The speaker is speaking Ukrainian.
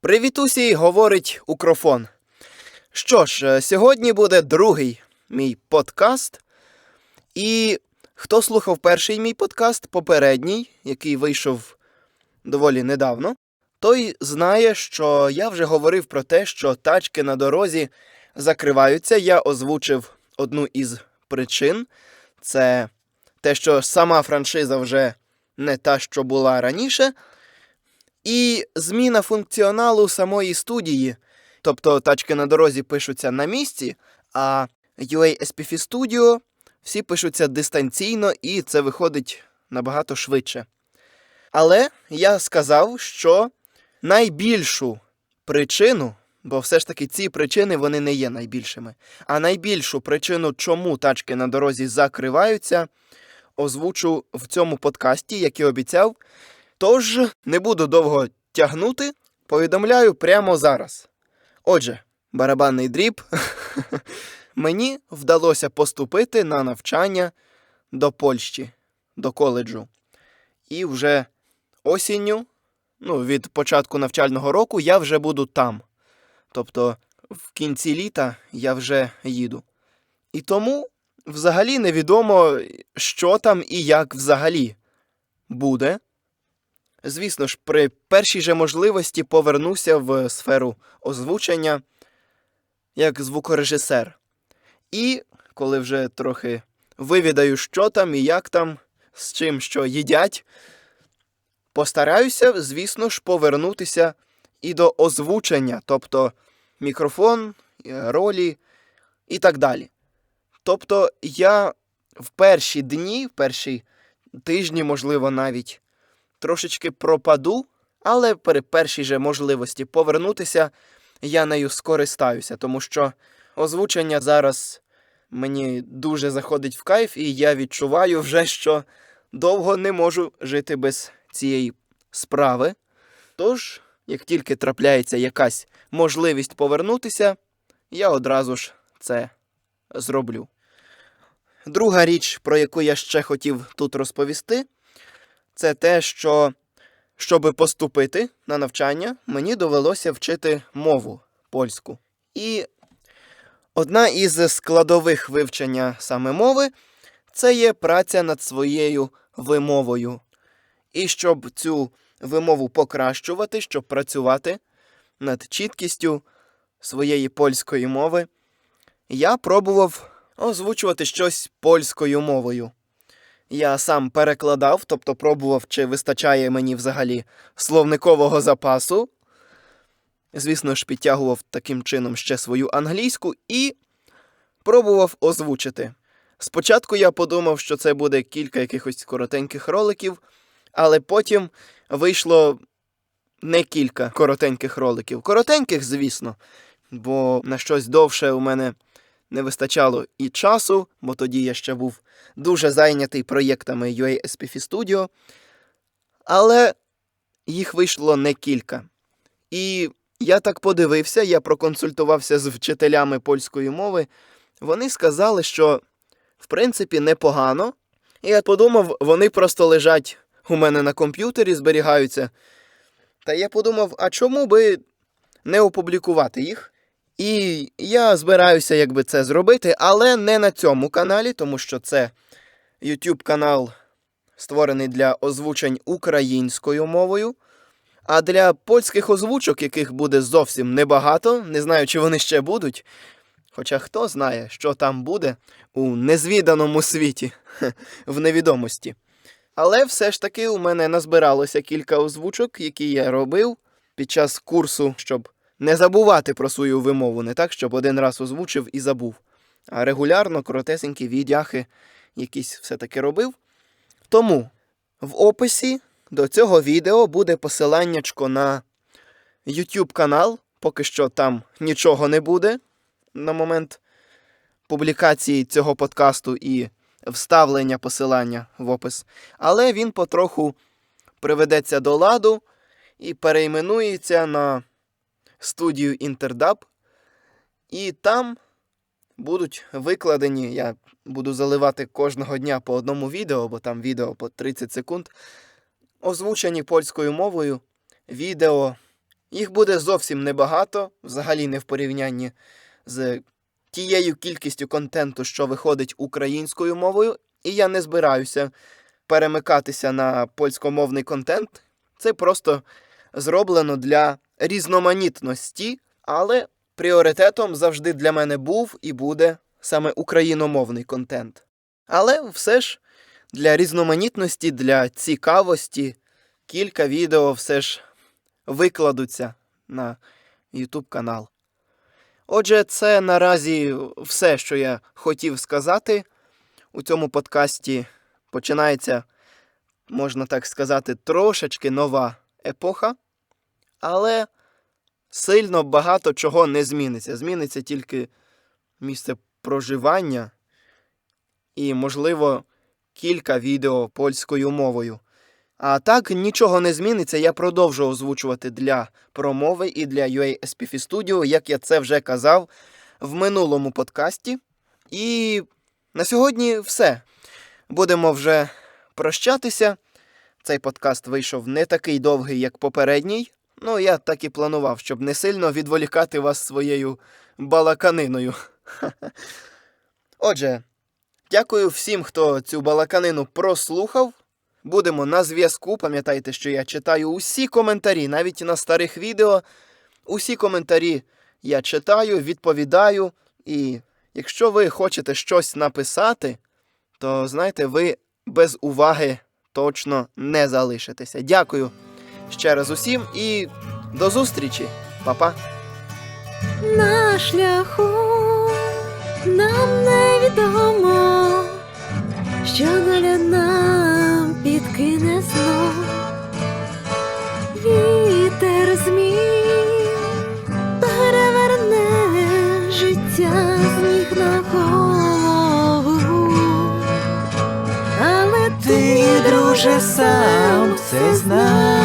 Привітусі, говорить Укрофон. Що ж, е, сьогодні буде другий мій подкаст. І хто слухав перший мій подкаст, попередній, який вийшов доволі недавно, той знає, що я вже говорив про те, що тачки на дорозі закриваються. Я озвучив одну із причин. Це те, що сама франшиза вже не та, що була раніше. І зміна функціоналу самої студії. Тобто тачки на дорозі пишуться на місці, а UA SPF Studio всі пишуться дистанційно, і це виходить набагато швидше. Але я сказав, що найбільшу причину, бо все ж таки ці причини вони не є найбільшими. А найбільшу причину, чому тачки на дорозі закриваються, озвучу в цьому подкасті, як і обіцяв. Тож не буду довго тягнути, повідомляю прямо зараз. Отже, барабанний дріб. Мені вдалося поступити на навчання до Польщі, до коледжу. І вже осінню, ну, від початку навчального року, я вже буду там. Тобто в кінці літа я вже їду. І тому взагалі невідомо, що там і як взагалі буде. Звісно ж, при першій же можливості повернуся в сферу озвучення як звукорежисер. І коли вже трохи вивідаю, що там і як там, з чим що їдять, постараюся, звісно ж, повернутися і до озвучення, тобто мікрофон, ролі і так далі. Тобто я в перші дні, в перші тижні, можливо, навіть трошечки пропаду, але при першій же можливості повернутися я нею скористаюся, тому що озвучення зараз мені дуже заходить в кайф, і я відчуваю вже, що довго не можу жити без цієї справи. Тож, як тільки трапляється якась можливість повернутися, я одразу ж це зроблю. Друга річ, про яку я ще хотів тут розповісти, це те, що щоб поступити на навчання, мені довелося вчити мову польську. І одна із складових вивчення саме мови це є праця над своєю вимовою. І щоб цю вимову покращувати, щоб працювати над чіткістю своєї польської мови, я пробував озвучувати щось польською мовою. Я сам перекладав, тобто пробував, чи вистачає мені взагалі словникового запасу. Звісно ж, підтягував таким чином ще свою англійську і пробував озвучити. Спочатку я подумав, що це буде кілька якихось коротеньких роликів, але потім вийшло не кілька коротеньких роликів. Коротеньких, звісно, бо на щось довше у мене не вистачало і часу, бо тоді я ще був дуже зайнятий проєктами UA SPF Studio. Але їх вийшло не кілька. І я так подивився, я проконсультувався з вчителями польської мови. Вони сказали, що в принципі непогано. І я подумав, вони просто лежать у мене на комп'ютері, зберігаються. Та я подумав, а чому би не опублікувати їх? І я збираюся якби це зробити, але не на цьому каналі, тому що це YouTube канал створений для озвучень українською мовою. А для польських озвучок, яких буде зовсім небагато, не знаю, чи вони ще будуть. Хоча хто знає, що там буде у незвіданому світі, в невідомості. Але все ж таки у мене назбиралося кілька озвучок, які я робив під час курсу, щоб не забувати про свою вимову, не так, щоб один раз озвучив і забув. А регулярно коротесенькі відяхи якісь все-таки робив. Тому в описі до цього відео буде посиланнячко на YouTube канал. Поки що там нічого не буде на момент публікації цього подкасту і вставлення посилання в опис. Але він потроху приведеться до ладу і перейменується на студію Інтердаб. І там будуть викладені, я буду заливати кожного дня по одному відео, бо там відео по 30 секунд, озвучені польською мовою відео Їх буде зовсім небагато, взагалі не в порівнянні з тією кількістю контенту, що виходить українською мовою, і я не збираюся перемикатися на польськомовний контент. Це просто зроблено для різноманітності, але пріоритетом завжди для мене був і буде саме україномовний контент. Але все ж для різноманітності, для цікавості кілька відео все ж викладуться на YouTube канал. Отже, це наразі все, що я хотів сказати. У цьому подкасті починається, можна так сказати, трошечки нова епоха, але сильно багато чого не зміниться. Зміниться тільки місце проживання і, можливо, кілька відео польською мовою. А так нічого не зміниться. Я продовжу озвучувати для промови і для UA SPF Studio, як я це вже казав в минулому подкасті. І на сьогодні все. Будемо вже прощатися. Цей подкаст вийшов не такий довгий, як попередній. Ну, я так і планував, щоб не сильно відволікати вас своєю балаканиною. Отже, дякую всім, хто цю балаканину прослухав. Будемо на зв'язку. Пам'ятайте, що я читаю усі коментарі, навіть на старих відео. Усі коментарі я читаю, відповідаю. І якщо ви хочете щось написати, то знаєте, ви без уваги точно не залишитеся. Дякую ще раз усім і до зустрічі, Па-па! На шляху нам невідомо, що доля нам підкине знов. Вітер змін переверне життя з ніг на голову. Але ти, друже, сам все знаєш,